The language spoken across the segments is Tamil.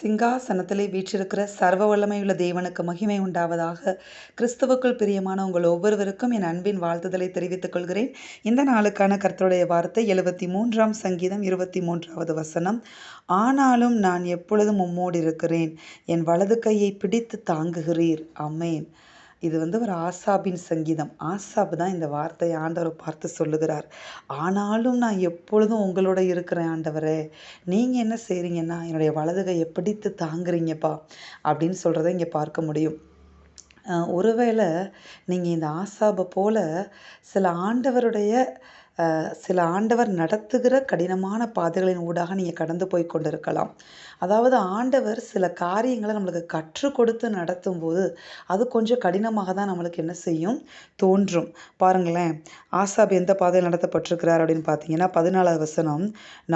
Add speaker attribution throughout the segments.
Speaker 1: சிங்காசனத்திலே வீற்றிருக்கிற சர்வ வல்லமையுள்ள தேவனுக்கு மகிமை உண்டாவதாக கிறிஸ்துவுக்குள் பிரியமான உங்கள் ஒவ்வொருவருக்கும் என் அன்பின் வாழ்த்துதலை தெரிவித்துக் கொள்கிறேன். இந்த நாளுக்கான கர்த்தருடைய வார்த்தை எழுபத்தி மூன்றாம் சங்கீதம் இருபத்தி மூன்றாவது வசனம். ஆனாலும் நான் எப்பொழுதும் உம்மோடு இருக்கிறேன். என் வலது கையை பிடித்து தாங்குகிறீர். அம்மேன் இது வந்து ஒரு ஆசாபின் சங்கீதம். ஆசாப் தான் இந்த வார்த்தையை ஆண்டவரை பார்த்து சொல்லுகிறார். ஆனாலும் நான் எப்பொழுதும் உங்களோட இருக்கிறேன் ஆண்டவரே. நீங்கள் என்ன செய்கிறீங்கன்னா என்னுடைய வலதுகையை பிடித்து தாங்குறீங்கப்பா? அப்படின்னு சொல்கிறத இங்கே பார்க்க முடியும். ஒருவேளை நீங்கள் இந்த ஆசாபை போல் சில ஆண்டவருடைய சில ஆண்டவர் நடத்துகிற கடினமான பாதைகளின் ஊடாக நீங்கள் கடந்து போய் கொண்டிருக்கலாம். அதாவது ஆண்டவர் சில காரியங்களை நம்மளுக்கு கற்றுக் கொடுத்து நடத்தும் போது அது கொஞ்சம் கடினமாக தான் நம்மளுக்கு என்ன செய்யும்? தோன்றும். பாருங்களேன் ஆசாப் எந்த பாதையில் நடத்தப்பட்டிருக்கிறார் அப்படின்னு பார்த்தீங்கன்னா பதினாலாவது வசனம்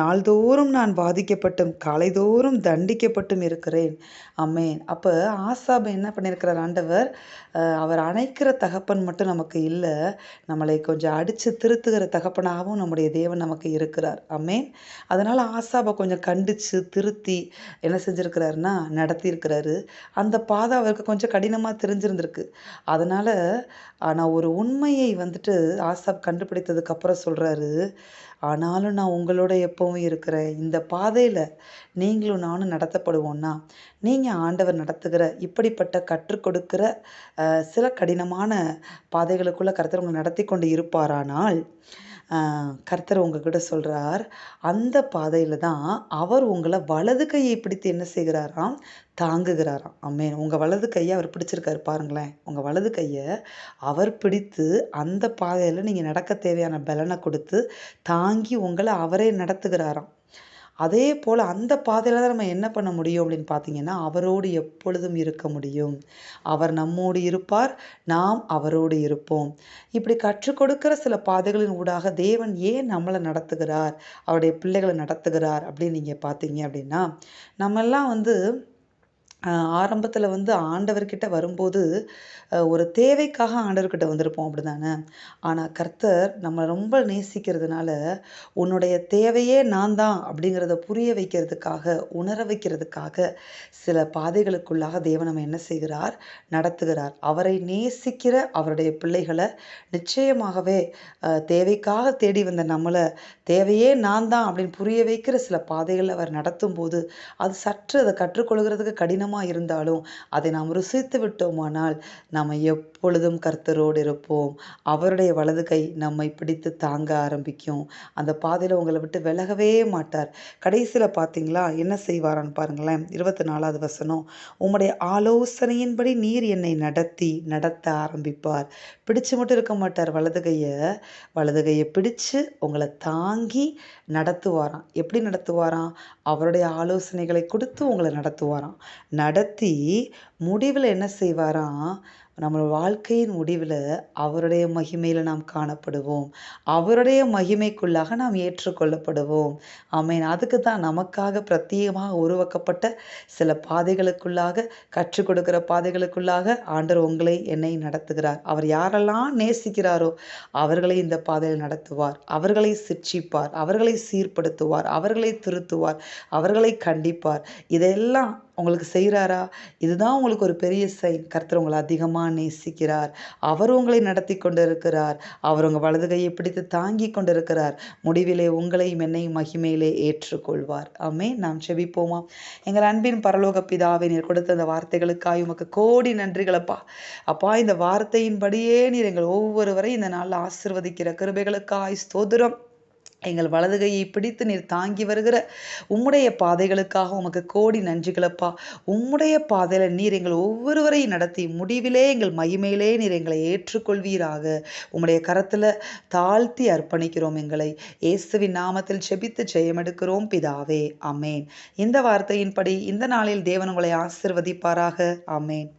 Speaker 1: நாள்தோறும் நான் பாதிக்கப்பட்டும் காலைதோறும் தண்டிக்கப்பட்டும் இருக்கிறேன். அம்மேன் அப்போ ஆசாப் என்ன பண்ணியிருக்கிறார் ஆண்டவர்? அவர் அணைக்கிற தகப்பன் மட்டும் நமக்கு இல்லை நம்மளை கொஞ்சம் அடித்து திருத்துகிற தகப்பனாகவும் நம்முடைய தேவன் நமக்கு இருக்கிறார். அம்மேன் அதனால் ஆசாபை கொஞ்சம் கண்டித்து திருத்தி என்ன செஞ்சுருக்கிறாருன்னா நடத்தியிருக்கிறாரு. அந்த பாதை அவருக்கு கொஞ்சம் கடினமாக தெரிஞ்சிருந்திருக்கு. அதனால் ஆனால் ஒரு உண்மையை வந்துட்டு ஆசாப் கண்டுபிடித்ததுக்கப்புறம் சொல்கிறாரு ஆனாலும் நான் உங்களோட எப்பவும் இருக்கிறேன். இந்த பாதையில் நீங்களும் நானும் நடத்தப்படுவோம்னா நீங்கள் ஆண்டவர் நடத்துகிற இப்படிப்பட்ட கற்றுக் கொடுக்கிற சில கடினமான பாதைகளுக்குள்ளே கருத்தர் உங்களை நடத்தி கொண்டு இருப்பாரானால் கர்த்தர் உங்ககிட்ட சொல்கிறார் அந்த பாதையில் தான் அவர் உங்களை வலது கையை பிடித்து என்ன செய்கிறாராம்? தாங்குகிறாராம். அம்மே உங்கள் வலது கையை அவர் பிடிச்சிருக்காரு பாருங்களேன். உங்கள் வலது கையை அவர் பிடித்து அந்த பாதையில் நீங்கள் நடக்க தேவையான பலனை கொடுத்து தாங்கி உங்களை அவரே நடத்துகிறாராம். அதே போல் அந்த பாதையில் தான் நம்ம என்ன பண்ண முடியும் அப்படின்னு பார்த்தீங்கன்னா அவரோடு எப்பொழுதும் இருக்க முடியும். அவர் நம்மோடு இருப்பார் நாம் அவரோடு இருப்போம். இப்படி கற்றுக் கொடுக்கிற சில பாதைகளின் ஊடாக தேவன் ஏன் நம்மளை நடத்துகிறார் அவருடைய பிள்ளைகளை நடத்துகிறார் அப்படின்னு நீங்கள் பார்த்தீங்க அப்படின்னா நம்மெல்லாம் வந்து ஆரம்பத்தில் வந்து ஆண்டவர்கிட்ட வரும்போது ஒரு தேவைக்காக ஆண்டவர்கிட்ட வந்திருப்போம் அப்படி தானே ஆனால் கர்த்தர் நம்மளை ரொம்ப நேசிக்கிறதுனால உன்னுடைய தேவையே நான் தான் அப்படிங்கிறத புரிய வைக்கிறதுக்காக உணர வைக்கிறதுக்காக சில பாதைகளுக்குள்ளாக தேவன் நம்ம என்ன செய்கிறார்? நடத்துகிறார். அவரை நேசிக்கிற அவருடைய பிள்ளைகளை நிச்சயமாகவே தேவைக்காக தேடி வந்த நம்மளை தேவையே நான் தான் அப்படின்னு புரிய வைக்கிற சில பாதைகளை அவர் நடத்தும் போது அது சற்று அதை கற்றுக்கொள்கிறதுக்கு கடினம் கடினமாக இருந்தாலும் அதை நாம் ருசித்து விட்டோமானால் நாம் எப்பொழுதும் கர்த்தரோடு இருப்போம். அவருடைய வலது கை நம்மை பிடித்து தாங்க ஆரம்பிக்கும். அந்த பாதையில் உங்களை விட்டு விலகவே மாட்டார். கடைசியில் பார்த்தீங்களா என்ன செய்வாரான்னு பாருங்களேன். இருபத்தி நாலாவது வசனம். உம்முடைய ஆலோசனையின்படி நீர் என்னை நடத்தி நடத்த ஆரம்பிப்பார். பிடிச்சு மட்டும் இருக்க மாட்டார் வலது கையை. வலது கையை பிடிச்சு உங்களை தாங்கி நடத்துவாராம். எப்படி நடத்துவாராம்? அவருடைய ஆலோசனைகளை கொடுத்து உங்களை நடத்துவாராம். நடத்தி முடிவில் என்ன செய்வாராம் நம்ம வாழ்க்கையின் முடிவில் அவருடைய மகிமையில் நாம் காணப்படுவோம். அவருடைய மகிமைக்குள்ளாக நாம் ஏற்றுக்கொள்ளப்படுவோம். ஆமேன். அதுக்கு தான் நமக்காக பிரத்யேகமாக உருவாக்கப்பட்ட சில பாதைகளுக்குள்ளாக கற்றுக் கொடுக்குற பாதைகளுக்குள்ளாக ஆண்டர் உங்களை என்னை நடத்துகிறார். அவர் யாரெல்லாம் நேசிக்கிறாரோ அவர்களை இந்த பாதையில் நடத்துவார். அவர்களை சிற்சிப்பார் அவர்களை சீர்படுத்துவார். அவர்களை திருத்துவார். அவர்களை கண்டிப்பார். இதெல்லாம் உங்களுக்கு செய்கிறாரா? இதுதான் உங்களுக்கு ஒரு பெரிய சைன் கர்த்தர் உங்களை அதிகமாக நேசிக்கிறார். அவர் உங்களை நடத்தி கொண்டு இருக்கிறார் அவர் உங்கள் வலது கையை பிடித்து தாங்கி கொண்டு இருக்கிறார் முடிவிலே உங்களையும் என்னையும் மகிமையிலே ஏற்றுக்கொள்வார். ஆமே நாம் செபிப்போமா? எங்கள் அன்பின் பரலோக பிதாவை நீர் கொடுத்த அந்த வார்த்தைகளுக்காய் உமக்கு கோடி நன்றிகளப்பா. அப்பா இந்த வார்த்தையின்படியே நீர் எங்கள் ஒவ்வொருவரையும் இந்த நாளில் ஆசிர்வதிக்கிற கிருபைகளுக்காய் ஸ்தோதிரம் எங்கள் வலது கையை பிடித்து நீர் தாங்கி வருகிற உம்முடைய பாதைகளுக்காக உமக்கு கோடி நன்றிகளப்பா. உம்முடைய பாதையில் நீர் எங்கள் ஒவ்வொருவரையும் நடத்தி முடிவிலே எங்கள் மகிமையிலே நீர் எங்களை ஏற்றுக்கொள்வீராக. உம்முடைய கரத்தில் தாழ்த்தி அர்ப்பணிக்கிறோம் எங்களை. இயேசுவின் நாமத்தில் செபித்து ஜெயமெடுக்கிறோம் பிதாவே. அமேன் இந்த வார்த்தையின்படி இந்த நாளில் தேவன் உங்களை ஆசிர்வதிப்பாராக. அமேன்